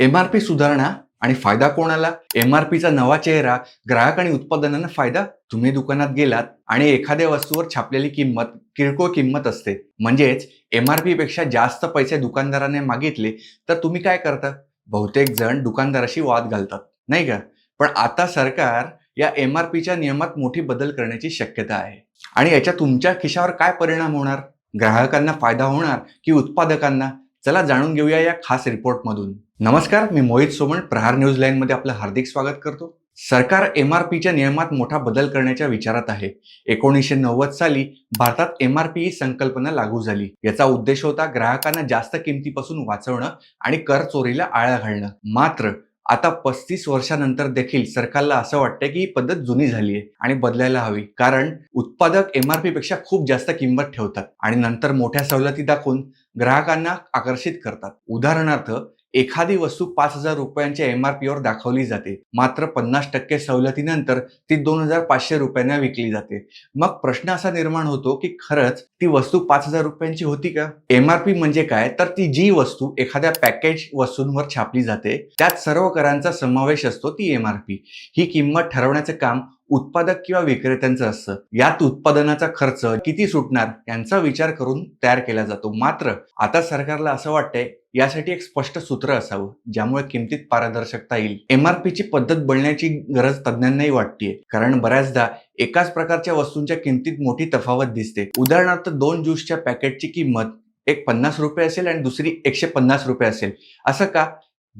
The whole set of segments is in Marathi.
एम आर पी सुधारणा आणि फायदा कोणाला? एम आर पीचा नवा चेहरा ग्राहक आणि उत्पादनांना फायदा? तुम्ही दुकानात गेलात आणि एखाद्या वस्तूवर छापलेली किंमत किरकोळ किंमत असते. म्हणजेच एम आर पीपेक्षा जास्त पैसे दुकानदाराने मागितले तर तुम्ही काय करता? बहुतेक जण दुकानदाराशी वाद घालतात नाही का? पण आता सरकार या एम आर पीच्या नियमात मोठी बदल करण्याची शक्यता आहे. आणि याच्या तुमच्या खिशावर काय परिणाम होणार? ग्राहकांना फायदा होणार की उत्पादकांना? चला जाणून घेऊया या खास रिपोर्टमधून. नमस्कार मी मोहित सोमण प्रहार न्यूज लाईन मध्ये आपलं हार्दिक स्वागत करतो. सरकार एम आर पीच्या नियमात मोठा बदल करण्याच्या विचारात आहे. एकोणीसशे नव्वद साली भारतात एम आर पी ही संकल्पना लागू झाली. याचा उद्देश होता ग्राहकांना जास्त किमतीपासून वाचवणं आणि कर चोरीला आळा घालणं. मात्र आता पस्तीस वर्षानंतर देखील सरकारला असं वाटतंय की ही पद्धत जुनी झाली आहे आणि बदलायला हवी. कारण उत्पादक एम आर पी पेक्षा खूप जास्त किंमत ठेवतात आणि नंतर मोठ्या सवलती दाखवून ग्राहकांना आकर्षित करतात. उदाहरणार्थ एखादी वस्तू पाच हजार रुपयांच्या एम आर पीवर दाखवली जाते. मात्र पन्नास टक्के सवलतीनंतर ती दोन हजार पाचशे रुपयांना विकली जाते. मग प्रश्न असा निर्माण होतो की खरंच ती वस्तू पाच हजार रुपयांची होती का? एम आर पी म्हणजे काय? तर ती जी वस्तू एखाद्या पॅकेज वस्तूंवर छापली जाते त्यात सर्व करांचा समावेश असतो ती एम आर पी ही किंमत ठरवण्याचं काम उत्पादक किंवा विक्रेत्यांचं असतं. यात उत्पादनाचा खर्च किती सुटणार यांचा विचार करून तयार केला जातो. मात्र आता सरकारला असं वाटतंय यासाठी एक स्पष्ट सूत्र असावं ज्यामुळे किमतीत पारदर्शकता येईल. एम आर पीची पद्धत बळण्याची गरज तज्ज्ञांनाही वाटतेय. कारण बऱ्याचदा एकाच प्रकारच्या वस्तूंच्या किमतीत मोठी तफावत दिसते. उदाहरणार्थ दोन ज्यूसच्या पॅकेटची किंमत एक पन्नास रुपये असेल आणि दुसरी एकशे पन्नास रुपये असेल. असं का?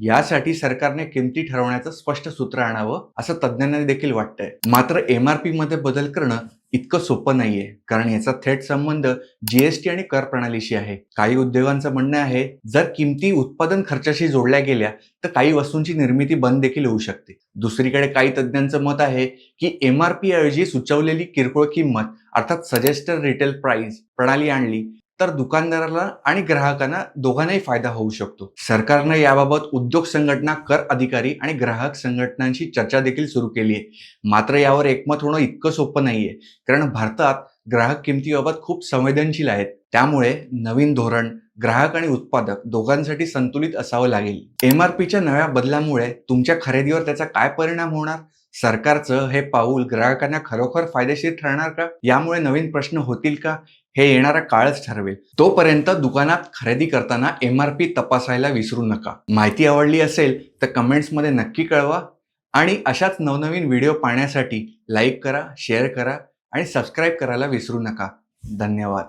यासाठी सरकारने किमती ठरवण्याचं स्पष्ट सूत्र आणावं असं तज्ज्ञांना देखील वाटतंय. मात्र एम आर पी मध्ये बदल करणं इतकं सोपं नाहीये. कारण याचा थेट संबंध जीएसटी आणि कर प्रणालीशी आहे. काही उद्योगांचं म्हणणं आहे जर किमती उत्पादन खर्चाशी जोडल्या गेल्या तर काही वस्तूंची निर्मिती बंद देखील होऊ शकते. दुसरीकडे काही तज्ज्ञांचं मत आहे की एम आर पी ऐवजी सुचवलेली किरकोळ किंमत अर्थात सजेस्टर रिटेल प्राइस प्रणाली आणली तर दुकानदाराला आणि ग्राहकांना दोघांनाही फायदा होऊ शकतो. सरकारनं याबाबत उद्योग संघटना कर अधिकारी आणि ग्राहक संघटनांशी चर्चा देखील सुरू केली आहे. मात्र यावर एकमत होणं इतकं सोपं नाहीये. कारण भारतात ग्राहक किमतीबाबत खूप संवेदनशील आहेत. त्यामुळे नवीन धोरण ग्राहक आणि उत्पादक दोघांसाठी संतुलित असावं लागेल. एम आर पीच्या नव्या बदलामुळे तुमच्या खरेदीवर त्याचा काय परिणाम होणार? सरकारचं हे पाऊल ग्राहकांना खरोखर फायदेशीर ठरणार का? यामुळे नवीन प्रश्न होतील का? हे येणारा काळच ठरवेल. तोपर्यंत दुकानात खरेदी करताना एम आर पी तपासायला विसरू नका. माहिती आवडली असेल तर कमेंट्समध्ये नक्की कळवा आणि अशाच नवनवीन व्हिडिओ पाहण्यासाठी लाईक करा शेअर करा आणि सबस्क्राईब करायला विसरू नका. धन्यवाद.